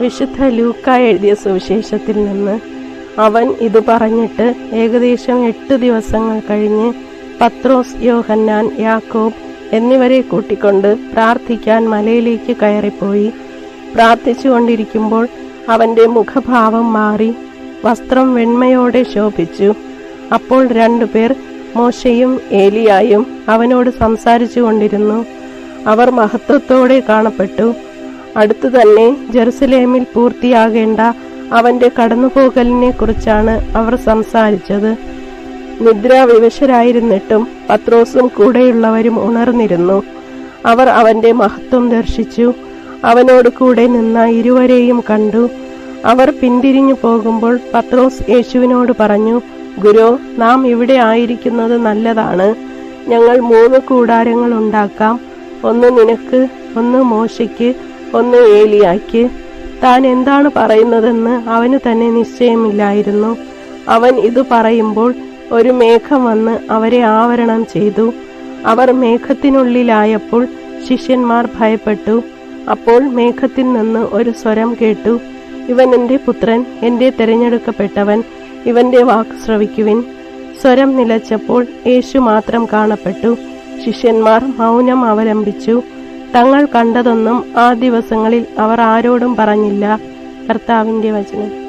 വിശുദ്ധ ലൂക്ക എഴുതിയ സുവിശേഷത്തിൽ നിന്ന് അവൻ ഇത് പറഞ്ഞിട്ട് ഏകദേശം എട്ട് ദിവസങ്ങൾ കഴിഞ്ഞ് പത്രോസ് യോഹന്നാൻ യാക്കോബ് എന്നിവരെ കൂട്ടിക്കൊണ്ട് പ്രാർത്ഥിക്കാൻ മലയിലേക്ക് കയറിപ്പോയി. പ്രാർത്ഥിച്ചുകൊണ്ടിരിക്കുമ്പോൾ അവന്റെ മുഖഭാവം മാറി വസ്ത്രം വെണ്മയോടെ ശോഭിച്ചു. അപ്പോൾ രണ്ടുപേർ മോശയും ഏലിയായും അവനോട് സംസാരിച്ചു കൊണ്ടിരുന്നു അവർ മഹത്വത്തോടെ കാണപ്പെട്ടു. അടുത്തു തന്നെ ജെറുസലേമിൽ പൂർത്തിയാകേണ്ട അവന്റെ കടന്നുപോകലിനെ കുറിച്ചാണ് അവർ സംസാരിച്ചത്. നിദ്രാവിവശരായിരുന്നിട്ടും പത്രോസും കൂടെയുള്ളവരും ഉണർന്നിരുന്നു. അവർ അവന്റെ മഹത്വം ദർശിച്ചു. അവനോട് കൂടെ നിന്ന ഇരുവരെയും കണ്ടു. അവർ പിന്തിരിഞ്ഞു പോകുമ്പോൾ പത്രോസ് യേശുവിനോട് പറഞ്ഞു ഗുരു നാം ഇവിടെ ആയിരിക്കുന്നത് നല്ലതാണ്. ഞങ്ങൾ മൂന്ന് കൂടാരങ്ങൾ ഉണ്ടാക്കാം ഒന്ന് നിനക്ക് ഒന്ന് മോശയ്ക്ക് ഒന്ന് ഏലിയായ്ക്ക് താൻ എന്താണ് പറയുന്നതെന്ന് അവന് തന്നെ നിശ്ചയമില്ലായിരുന്നു. അവൻ ഇത് പറയുമ്പോൾ ഒരു മേഘം വന്ന് അവരെ ആവരണം ചെയ്തു. അവർ മേഘത്തിനുള്ളിലായപ്പോൾ ശിഷ്യന്മാർ ഭയപ്പെട്ടു. അപ്പോൾ മേഘത്തിൽ നിന്ന് ഒരു സ്വരം കേട്ടു. ഇവൻ എന്റെ പുത്രൻ എന്റെ തിരഞ്ഞെടുക്കപ്പെട്ടവൻ ഇവന്റെ വാക്ക് ശ്രവിക്കുവിൻ. സ്വരം നിലച്ചപ്പോൾ യേശു മാത്രം കാണപ്പെട്ടു. ശിഷ്യന്മാർ മൗനം അവലംബിച്ചു. തങ്ങൾ കണ്ടതൊന്നും ആ ദിവസങ്ങളിൽ അവർ ആരോടും പറഞ്ഞില്ല. കർത്താവിന്റെ വചനം.